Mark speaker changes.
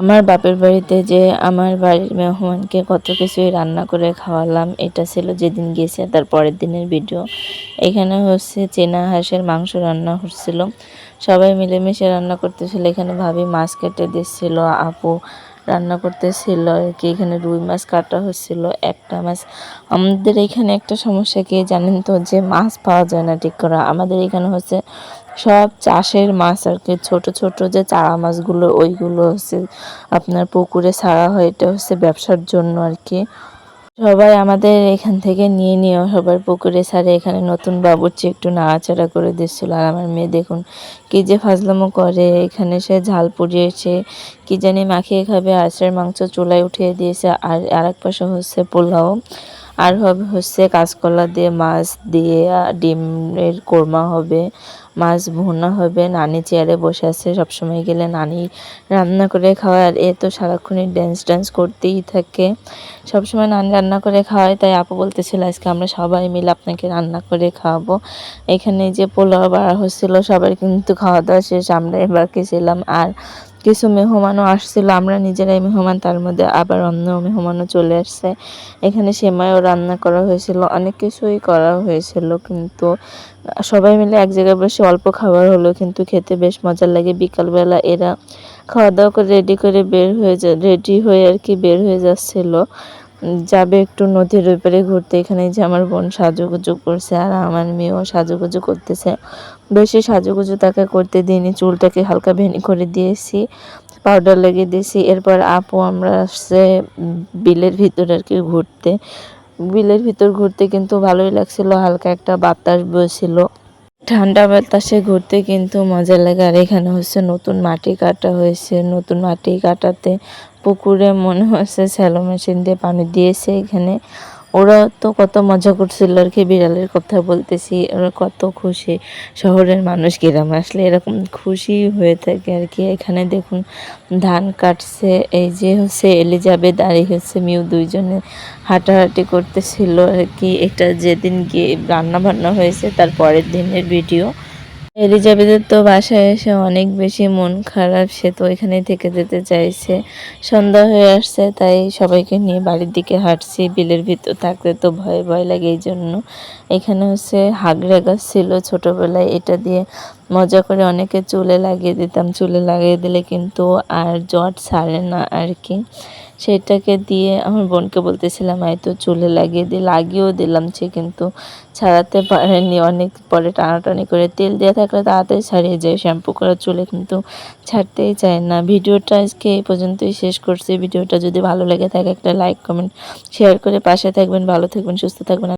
Speaker 1: আমার বাপের বাড়িতে যে আমার বাড়ির মেহমানকে কত কিছুই রান্না করে খাওয়ালাম, এটা ছিল যেদিন গেছে তার পরের দিনের ভিডিও এখানে হচ্ছে চেনা হাঁসের মাংস রান্না হচ্ছিল। সবাই মিলেমিশে রান্না করতেছিল। এখানে ভাবি মাছ কেটে দিচ্ছিল, আপু রান্না করতেছিল। কি, এখানে রুই মাছ কাটা হচ্ছিল, একটা মাছ। আমাদের এখানে একটা সমস্যা কি জানেন তো, যে মাছ পাওয়া যায় না ঠিক করা। আমাদের এখানে হচ্ছে সব চাষের মাছ আর কি, ছোট ছোট যে চারা মাছগুলো, ওইগুলো হচ্ছে আপনার পুকুরে ছাড়া হয়, এটা হচ্ছে ব্যবসার জন্য আর কি। সবাই আমাদের এখান থেকে নিয়ে নিয়ে সবার পুকুরে ছাড়ে, এখানে নতুন বাবুর্চি একটু নাড়াচাড়া করে দিচ্ছিল। আর আমার মেয়ে দেখুন কি যে ফাজলামো করে, এখানে সে ঝাল পুড়িয়েছে, কি জানি মাখিয়ে খাবে, আঁচের মাংস চুলায় উঠিয়ে দিয়েছে, আর আর এক পাশে হচ্ছে পোলাও। আর হবে হচ্ছে কাঁচকলা দিয়ে মাছ দিয়ে ডিমের কোরমা হবে, মাছ ভুনা হবে। নানি চেয়ারে বসে আছে, সবসময় গেলে নানি রান্না করে খাওয়ায়। আর এ তো সারাক্ষণই ড্যান্স ড্যান্স করতেই থাকে। সবসময় নানি রান্না করে খাওয়ায়, তাই আপু বলতেছিল, আজকে আমরা সবাই মিলে আপনাকে রান্না করে খাওয়াবো। এখানে যে পোলাও বাড়া হচ্ছিল, সবার কিন্তু খাওয়া দাওয়া শেষ আমরা এবার ছিলাম। আর কিছু মেহমানও আসছিল, আমরা নিজেরাই মেহমান, তার মধ্যে আবার অন্য মেহমানও চলে আসছে। এখানে সেমাইও রান্না করা হয়েছিল, অনেক কিছুই করা হয়েছিল, কিন্তু সবাই মিলে এক জায়গায় বসে অল্প খাবার হলো, কিন্তু খেতে বেশ মজা লাগে। বিকালবেলা এরা খাওয়া দাওয়া করে রেডি করে বের হয়ে যা রেডি হয়ে আর কি বের হয়ে যাচ্ছিল। যাবে একটু নদীর ওই পারে ঘুরতে, এখানে যে আমার বোন সাজুগুজু করছে আর আমার মেয়েও সাজুগুজু করতেছে। বেশি সাজুগুজু তাকে করতে দিইনি, চুলটাকে হালকা ভেনি করে দিয়েছি পাউডার লাগিয়ে দিয়েছি। এরপর আপু আমরা আসছে বিলের ভিতর আর কি ঘুরতে। বিলের ভিতর ঘুরতে কিন্তু ভালোই লাগছিল, হালকা একটা বাতাস বইছিল। ঠান্ডা বাতাসে ঘুরতে কিন্তু মজা লাগে। আর এখানে হচ্ছে নতুন মাটি কাটা হয়েছে, নতুন মাটি কাটাতে পুকুরে মনে হচ্ছে স্যালো মেশিন দিয়ে পানি দিয়েছে এখানে। ওরা তো কত মজা করছিল আর কি, বিড়ালের কথা বলতেছি। ওরা কত খুশি। শহরের মানুষ গ্রামে আসলে এরকম খুশি হয়ে থাকে আর কি। এখানে দেখুন ধান কাটছে, এই যে হচ্ছে এলিজাবেথ আর এই হচ্ছে মিউ দুইজনে হাঁটাহাঁটি করতেছিল আর কি। এটা যেদিন গিয়ে রান্না বান্না হয়েছে, তার পরের দিনের ভিডিও। এলিজাবেথের তো বাসায় এসে অনেক বেশি মন খারাপ, সে তো এখানে থেকে যেতে চাইছে। সন্ধ্যা হয়ে আসছে, তাই সবাইকে নিয়ে বাড়ির দিকে হাঁটছি। বিলের ভিতর থাকতে তো ভয় ভয় লাগে এই জন্য এখানে হচ্ছে হাগড়া গাছ ছিল ছোটোবেলায়, এটা দিয়ে মজা করে অনেকে চুলে লাগিয়ে দিতাম। চুলে লাগিয়ে দিলে কিন্তু আর জট ছাড়ে না আর কি সেটাকে দিয়ে আমার বোনকে বলতেছিলাম, এই তো চুলে লাগিয়ে দিয়ে লাগিয়েও দিলাম সে কিন্তু ছাড়াতে পারেনি। অনেক পরে টানাটানি করে তেল দেওয়া থাকলে তাড়াতাড়ি ছাড়িয়ে যায়। শ্যাম্পু করা চুলে কিন্তু ছাড়তেই চায় না। ভিডিওটা আজকে এই পর্যন্তই শেষ করছি। ভিডিওটা যদি ভালো লেগে থাকে একটা লাইক, কমেন্ট, শেয়ার করে পাশে থাকবেন। ভালো থাকবেন, সুস্থ থাকবেন।